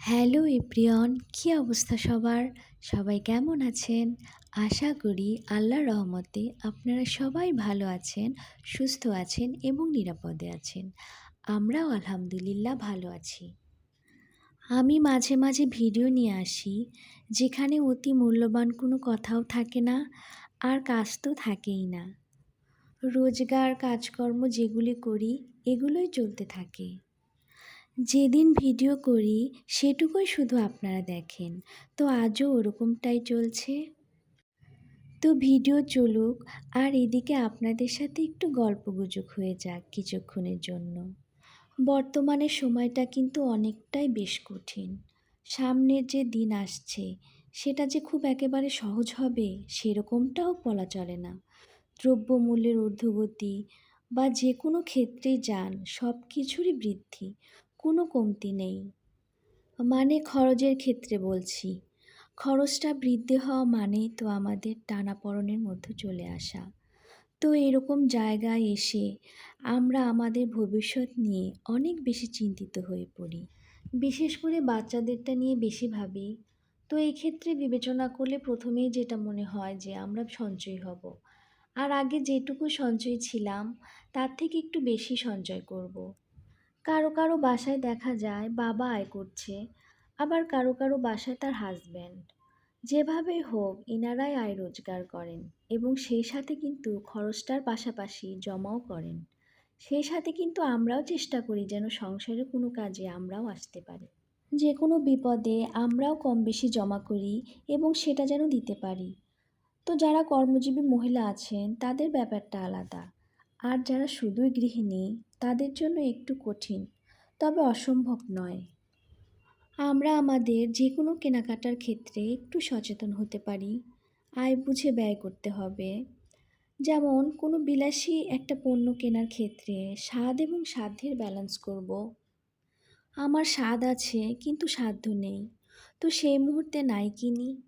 Hello everyone, কী অবস্থা সবার? সবাই কেমন আছেন? আশা করি আল্লাহর রহমতে আপনারা সবাই ভালো আছেন, সুস্থ আছেন এবং নিরাপদে আছেন। আমরাও আলহামদুলিল্লাহ ভালো আছি। আমি মাঝে মাঝে ভিডিও নিয়ে আসি, যেখানে অতি মূল্যবান কোনো কথাও থাকে না আর কাজ তো থাকেই না। রোজগার, কাজকর্ম যেগুলি করি, এগুলোই চলতে থাকে। যেদিন ভিডিও করি, সেটুকুই শুধু আপনারা দেখেন। তো আজও ওরকমটাই চলছে? তো ভিডিও চলুক, আর এদিকে আপনাদের সাথে একটু গল্পগুজব হয়ে যাক কিছুক্ষণের জন্য। বর্তমানে সময়টা কিন্তু অনেকটাই বেশ কঠিন। সামনের যে দিন আসছে, সেটা যে খুব একেবারে সহজ হবে, সেরকমটাও বলা চলে না। দ্রব্যমূল্যের ঊর্ধ্বগতি বা যে কোনো ক্ষেত্রেই যান সব কিছুরই বৃদ্ধি। কোনো কমতি নেই। মানে খরচের ক্ষেত্রে বলছি, খরচটা বৃদ্ধি হওয়া মানেই তো আমাদের টানাপড়নের মধ্যে চলে আসা। তো এরকম জায়গায় এসে আমরা আমাদের ভবিষ্যৎ নিয়ে অনেক বেশি চিন্তিত হয়ে পড়ি। বিশেষ করে বাচ্চাদেরটা নিয়ে বেশি ভাবি। তো এই ক্ষেত্রে বিবেচনা করলে প্রথমেই যেটা মনে হয় যে আমরা সঞ্চয় হব। আর আগে যেটুকু সঞ্চয় ছিলাম, তার থেকে একটু বেশি সঞ্চয় করব। কারও কারও বাসায় দেখা যায় বাবা আয় করছে, আবার কারও কারও বাসায় তার হাজব্যান্ড যেভাবে হোক, ইনারাই আয় রোজগার করেন এবং সেই সাথে কিন্তু খরচটার পাশাপাশি জমাও করেন। সেই সাথে কিন্তু আমরাও চেষ্টা করি যেন সংসারের কোনো কাজে আমরাও আসতে পারি। যে কোনো বিপদে আমরাও কম বেশি জমা করি এবং সেটা যেন দিতে পারি। তো যারা কর্মজীবী মহিলা আছেন, তাদের ব্যাপারটা আলাদা। আর যারা শুধুই গৃহিণী, তাদের জন্য একটু কঠিন, তবে অসম্ভব নয়। আমরা আমাদের যে কোনো কেনাকাটার ক্ষেত্রে একটু সচেতন হতে পারি, আয় বুঝে ব্যয় করতে হবে। যেমন, কোনো বিলাসী একটা পণ্য কেনার ক্ষেত্রে স্বাদ এবং সাধ্যের ব্যালেন্স করব। আমার স্বাদ আছে, কিন্তু সাধ্য নেই, তো সেই মুহূর্তে নাই কিনি।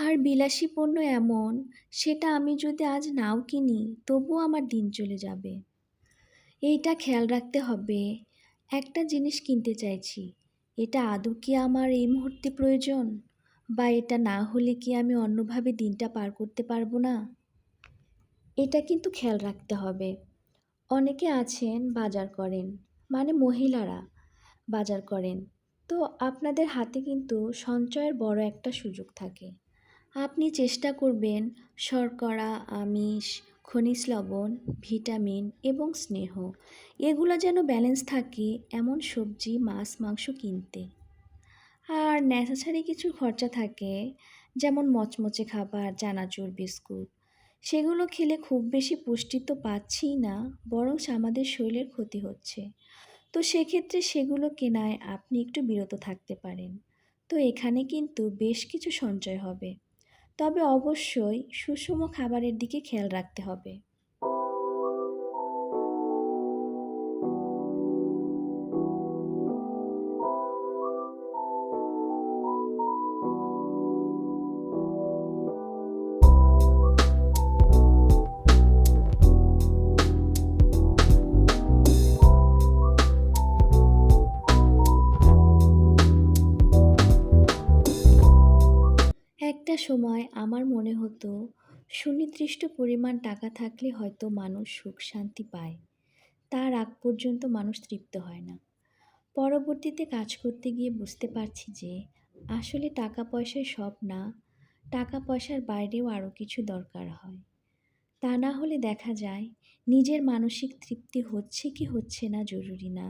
আর বিলাসী পণ্য এমন, সেটা আমি যদি আজ নাও কিনি, তবুও আমার দিন চলে যাবে। এইটা খেয়াল রাখতে হবে, একটা জিনিস কিনতে চাইছি, এটা আদৌ কি আমার এই মুহূর্তে প্রয়োজন? বা এটা না হলে কি আমি অন্যভাবে দিনটা পার করতে পারব না? এটা কিন্তু খেয়াল রাখতে হবে। অনেকে আছেন, বাজার করেন মানে মহিলারা বাজার করেন। তো আপনাদের হাতে কিন্তু সঞ্চয়ের বড় একটা সুযোগ থাকে। আপনি চেষ্টা করবেন শর্করা, আমিষ, খনিজ লবণ, ভিটামিন এবং স্নেহ। এগুলো যেন ব্যালেন্স থাকে এমন সবজি, মাছ, মাংস কিনতে। আর নেসাসারি কিছু খরচা থাকে, যেমন মচমচে খাবার, চানাচুর, বিস্কুট। সেগুলো খেলে খুব বেশি পুষ্টি তো পাচ্ছিই না, বরং আমাদের শরীরের ক্ষতি হচ্ছে। তো সেক্ষেত্রে সেগুলো কেনায় আপনি একটু বিরত থাকতে পারেন। তো এখানে কিন্তু বেশ কিছু সঞ্চয় হবে। তবে অবশ্যই সুষম খাবারের দিকে খেয়াল রাখতে হবে। সময় আমার মনে হতো, সুনির্দিষ্ট পরিমাণ টাকা থাকলে হয়তো মানুষ সুখ শান্তি পায়। তার আগ পর্যন্ত মানুষ তৃপ্ত হয় না। পরবর্তীতে কাজ করতে গিয়ে বুঝতে পারছি যে, আসলে টাকা পয়সায় সব না, টাকা পয়সার বাইরেও আরও কিছু দরকার হয়। তা না হলে দেখা যায়, নিজের মানসিক তৃপ্তি হচ্ছে কি হচ্ছে না জরুরি না,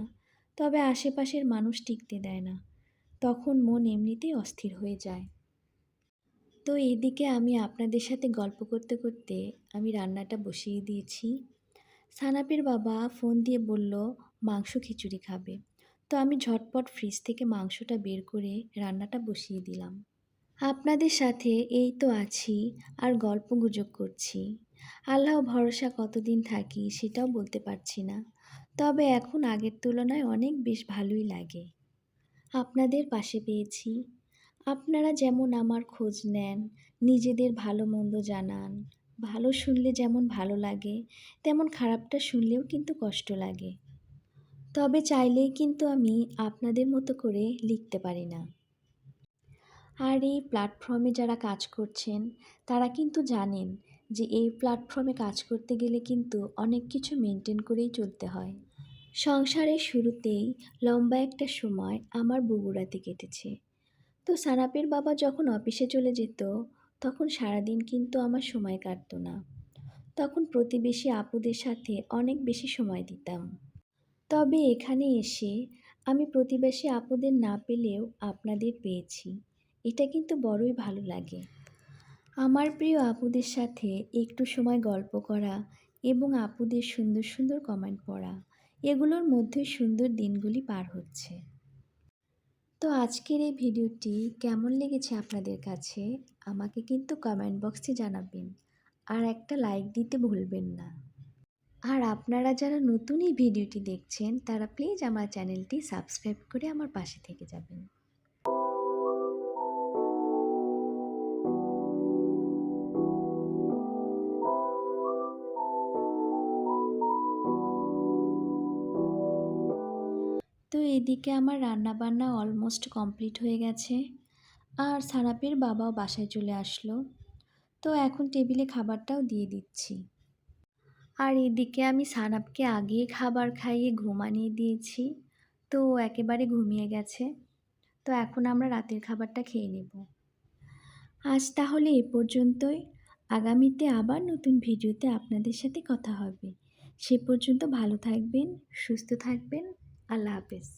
তবে আশেপাশের মানুষ টিকতে দেয় না। তখন মন এমনিতেই অস্থির হয়ে যায়। তো এদিকে আমি আপনাদের সাথে গল্প করতে করতে আমি রান্নাটা বসিয়ে দিয়েছি। সানাপের বাবা ফোন দিয়ে বলল, মাংস খিচুড়ি খাবে। তো আমি ঝটপট ফ্রিজ থেকে মাংসটা বের করে রান্নাটা বসিয়ে দিলাম। আপনাদের সাথে এই তো আছি আর গল্প গুজব করছি। আল্লাহ ভরসা কতদিন থাকি সেটাও বলতে পারছি না। তবে এখন আগের তুলনায় অনেক বেশ ভালোই লাগে। আপনাদের পাশে পেয়েছি। আপনারা যেমন আমার খোঁজ নেন, নিজেদের ভালো মন্দ জানান, ভালো শুনলে যেমন ভালো লাগে, তেমন খারাপটা শুনলেও কিন্তু কষ্ট লাগে। তবে চাইলেই কিন্তু আমি আপনাদের মতো করে লিখতে পারি না। আর এই প্ল্যাটফর্মে যারা কাজ করছেন, তারা কিন্তু জানেন যে এই প্ল্যাটফর্মে কাজ করতে গেলে কিন্তু অনেক কিছু মেনটেন করেই চলতে হয়। সংসারের শুরুতেই লম্বা একটা সময় আমার বগুড়াতে কেটেছে। তো সারাপের বাবা যখন অফিসে চলে যেত, তখন সারাদিন কিন্তু আমার সময় কাটতো না। তখন প্রতিবেশী আপুদের সাথে অনেক বেশি সময় দিতাম। তবে এখানে এসে আমি প্রতিবেশী আপুদের না পেলেও আপনাদের পেয়েছি। এটা কিন্তু বড়ই ভালো লাগে। আমার প্রিয় আপুদের সাথে একটু সময় গল্প করা এবং আপুদের সুন্দর সুন্দর কমেন্ট পড়া, এগুলোর মধ্যে সুন্দর দিনগুলি পার হচ্ছে। তো আজকের এই ভিডিওটি কেমন লেগেছে আপনাদের কাছে? আমাকে কিন্তু কমেন্ট বক্সে জানাবেন। আর একটা লাইক দিতে ভুলবেন না। আর আপনারা যারা নতুন এই ভিডিওটি দেখছেন, তারা প্লিজ আমার চ্যানেলটি সাবস্ক্রাইব করে আমার পাশে থেকে যাবেন। তো এদিকে আমার রান্নাবান্না অলমোস্ট কমপ্লিট হয়ে গেছে। আর সারাপের বাবাও বাসায় চলে আসলো। তো এখন টেবিলে খাবারটাও দিয়ে দিচ্ছি। আর এদিকে আমি সানাপকে আগেই খাবার খাইয়ে ঘুমানিয়ে দিয়েছি। তো একেবারে ঘুমিয়ে গেছে। তো এখন আমরা রাতের খাবারটা খেয়ে নেব। আজ তাহলে এ পর্যন্তই। আগামীতে আবার নতুন ভিডিওতে আপনাদের সাথে কথা হবে। সে পর্যন্ত ভালো থাকবেন, সুস্থ থাকবেন। আল্লাহ হাফেজ